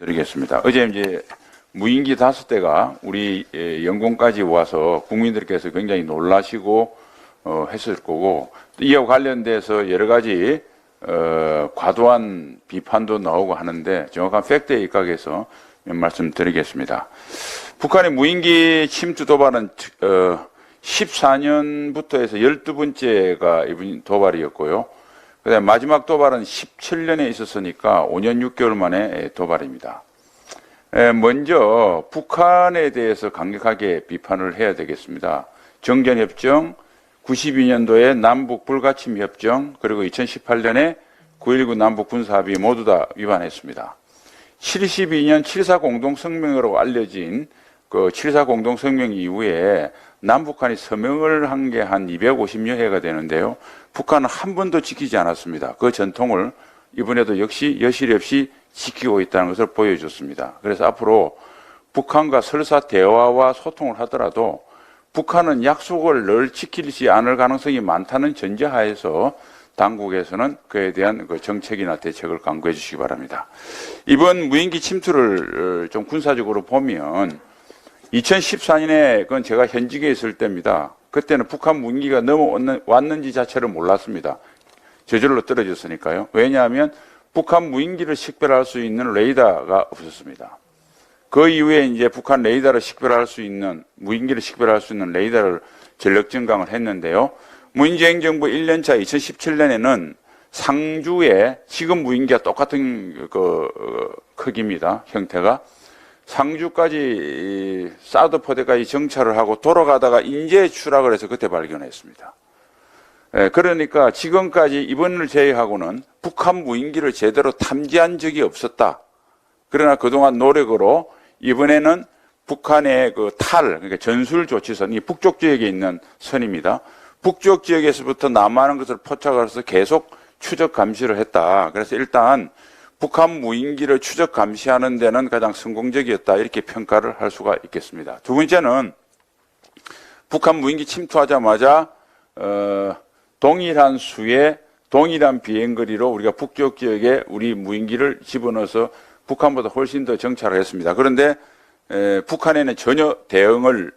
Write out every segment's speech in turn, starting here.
드리겠습니다. 어제 이제 무인기 다섯 대가 우리 예, 영공까지 와서 국민들께서 굉장히 놀라시고 어, 했을 거고 또 이와 관련돼서 여러 가지 어, 과도한 비판도 나오고 하는데 정확한 팩트에 입각해서 몇 말씀 드리겠습니다. 북한의 무인기 침투 도발은 어, 14년부터 해서 12번째가 이번 도발이었고요. 그다음에 마지막 도발은 17년에 있었으니까 5년 6개월 만에 도발입니다. 에, 먼저 북한에 대해서 강력하게 비판을 해야 되겠습니다. 정전협정, 92년도에 남북 불가침 협정, 그리고 2018년에 9.19 남북 군사합의 모두 다 위반했습니다. 72년 7.4 공동성명으로 알려진 그7.4 공동성명 이후에 남북한이 서명을 한 게 한 250여 회가 되는데요. 북한은 한 번도 지키지 않았습니다. 그 전통을 이번에도 역시 여실 없이 지키고 있다는 것을 보여줬습니다. 그래서 앞으로 북한과 설사 대화와 소통을 하더라도 북한은 약속을 늘 지키지 않을 가능성이 많다는 전제하에서 당국에서는 그에 대한 그 정책이나 대책을 강구해 주시기 바랍니다. 이번 무인기 침투를 어, 좀 군사적으로 보면 2014년에 그건 제가 현직에 있을 때입니다. 그때는 북한 무인기가 넘어왔는지 자체를 몰랐습니다. 저절로 떨어졌으니까요. 왜냐하면 북한 무인기를 식별할 수 있는 레이더가 없었습니다. 그 이후에 이제 북한 레이더를 식별할 수 있는 무인기를 식별할 수 있는 레이더를 전력 증강을 했는데요. 문재인 정부 1년차 2017년에는 상주에 지금 무인기와 똑같은 그 어, 크기입니다. 형태가 상주까지 사드 포대까지 정찰을 하고 돌아가다가 인제 추락을 해서 그때 발견했습니다. 예, 그러니까 지금까지 이번을 제외하고는 북한 무인기를 제대로 탐지한 적이 없었다. 그러나 그동안 노력으로 이번에는 북한의 그 탈, 그러니까 전술 조치선, 이 북쪽 지역에 있는 선입니다. 북쪽 지역에서부터 남하는 것을 포착을 해서 계속 추적 감시를 했다. 그래서 일단 북한 무인기를 추적 감시하는 데는 가장 성공적이었다. 이렇게 평가를 할 수가 있겠습니다. 두 번째는 북한 무인기 침투하자마자 어, 동일한 수의 동일한 비행거리로 우리가 북쪽 지역에 우리 무인기를 집어넣어서 북한보다 훨씬 더 정찰을 했습니다. 그런데 에, 북한에는 전혀 대응을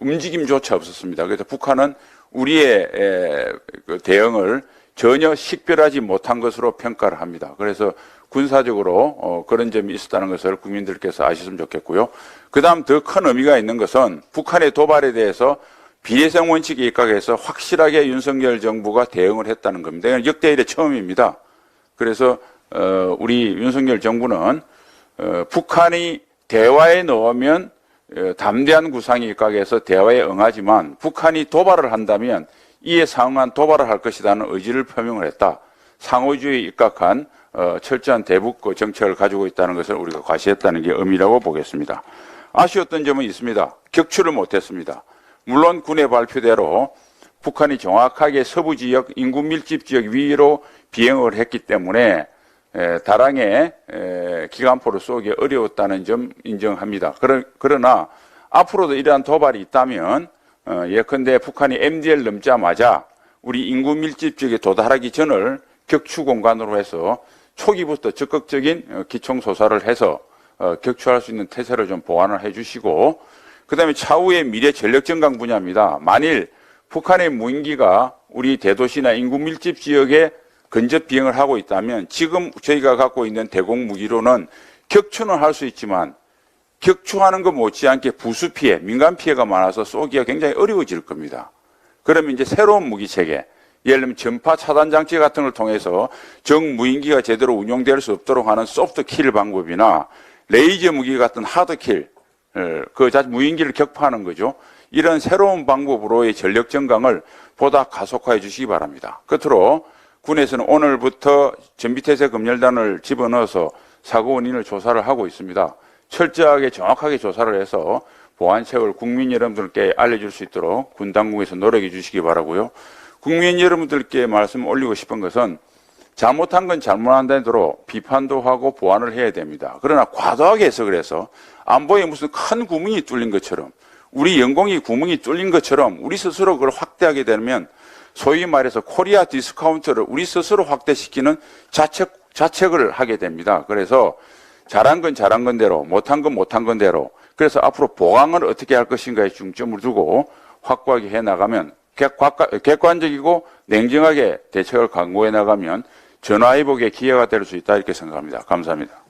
움직임조차 없었습니다. 그래서 북한은 우리의 에, 그 대응을 전혀 식별하지 못한 것으로 평가를 합니다. 그래서 군사적으로 어, 그런 점이 있었다는 것을 국민들께서 아셨으면 좋겠고요. 그 다음 더 큰 의미가 있는 것은 북한의 도발에 대해서 비례성 원칙에 입각해서 확실하게 윤석열 정부가 대응을 했다는 겁니다. 역대 일의 처음입니다. 그래서 어, 우리 윤석열 정부는 어, 북한이 대화에 넣으면 어, 담대한 구상에 입각해서 대화에 응하지만 북한이 도발을 한다면 이에 상응한 도발을 할 것이라는 의지를 표명을 했다. 상호주의에 입각한 어, 철저한 대북 그 정책을 가지고 있다는 것을 우리가 과시했다는 게 의미라고 보겠습니다. 아쉬웠던 점은 있습니다. 격추를 못했습니다. 물론 군의 발표대로 북한이 정확하게 서부 지역 인구 밀집 지역 위로 비행을 했기 때문에 에, 다랑에 에, 기관포를 쏘기 어려웠다는 점 인정합니다. 그러, 그러나 앞으로도 이러한 도발이 있다면 어, 예컨대 북한이 MDL 넘자마자 우리 인구 밀집 지역에 도달하기 전을 격추 공간으로 해서 초기부터 적극적인 어, 기총 소사를 해서 어, 격추할 수 있는 태세를 좀 보완을 해주시고 그다음에 차후의 미래 전력 증강 분야입니다. 만일 북한의 무인기가 우리 대도시나 인구 밀집 지역에 근접 비행을 하고 있다면 지금 저희가 갖고 있는 대공 무기로는 격추는 할 수 있지만 격추하는 것 못지않게 부수 피해, 민간 피해가 많아서 쏘기가 굉장히 어려워질 겁니다. 그러면 이제 새로운 무기 체계, 예를 들면 전파 차단 장치 같은 걸 통해서 정 무인기가 제대로 운용될 수 없도록 하는 소프트 킬 방법이나 레이저 무기 같은 하드 킬, 그 자체 무인기를 격파하는 거죠. 이런 새로운 방법으로의 전력 정강을 보다 가속화해 주시기 바랍니다. 끝으로 군에서는 오늘부터 전비태세 검열단을 집어넣어서 사고 원인을 조사를 하고 있습니다. 철저하게 정확하게 조사를 해서 보안책을 국민 여러분들께 알려줄 수 있도록 군 당국에서 노력해 주시기 바라고요. 국민 여러분들께 말씀 올리고 싶은 것은 잘못한 건 잘못한 대로 비판도 하고 보완을 해야 됩니다. 그러나 과도하게 해서 안보에 무슨 큰 구멍이 뚫린 것처럼 우리 영공이 구멍이 뚫린 것처럼 우리 스스로 그걸 확대하게 되면 소위 말해서 코리아 디스카운트를 우리 스스로 확대시키는 자책, 자책을 하게 됩니다. 그래서 잘한 건 잘한 건대로, 못한 건 못한 건대로. 그래서 앞으로 보강을 어떻게 할 것인가에 중점을 두고 확고하게 해 나가면 객- 객관적이고 냉정하게 대책을 강구해 나가면 전화위복의 기회가 될 수 있다 이렇게 생각합니다. 감사합니다.